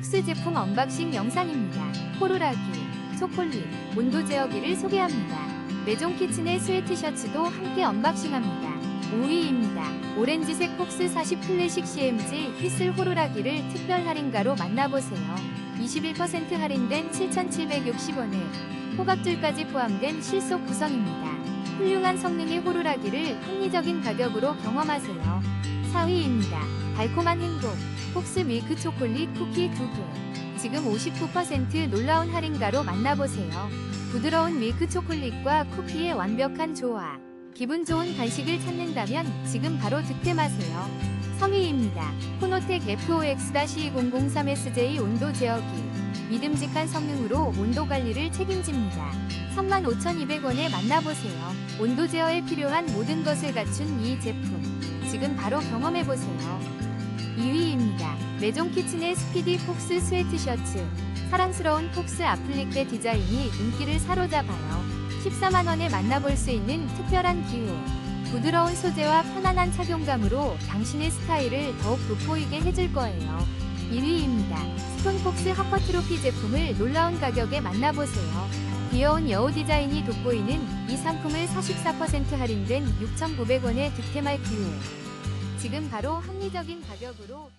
폭스 제품 언박싱 영상입니다. 호루라기, 초콜릿, 온도 제어기를 소개합니다. 메종 키친의 스웨트셔츠도 함께 언박싱합니다. 5위입니다. 오렌지색 폭스 40 클래식 CMG 휘슬 호루라기를 특별 할인가로 만나보세요. 21% 할인된 7,760원에 호각줄까지 포함된 실속 구성입니다. 훌륭한 성능의 호루라기를 합리적인 가격으로 경험하세요. 4위입니다. 달콤한 행복 폭스 밀크 초콜릿 쿠키 2개 지금 59% 놀라운 할인가로 만나보세요. 부드러운 밀크 초콜릿과 쿠키의 완벽한 조화 기분 좋은 간식을 찾는다면 지금 바로 득템하세요. 성의입니다. 코노텍 FOX-2003SJ 온도 제어기 믿음직한 성능으로 온도 관리를 책임집니다. 35,200원에 만나보세요. 온도 제어에 필요한 모든 것을 갖춘 이 제품 지금 바로 경험해보세요. 2위입니다. 메종 키친의 스피디 폭스 스웨트셔츠 사랑스러운 폭스 아플리케 디자인이 인기를 사로잡아요. 14만원에 만나볼 수 있는 특별한 기회 부드러운 소재와 편안한 착용감으로 당신의 스타일을 더욱 돋보이게 해줄 거예요. 1위입니다. 스톤폭스 하퍼 트로피 제품을 놀라운 가격에 만나보세요. 귀여운 여우 디자인이 돋보이는 이 상품을 44% 할인된 6,900원에 득템할 기회. 지금 바로 합리적인 가격으로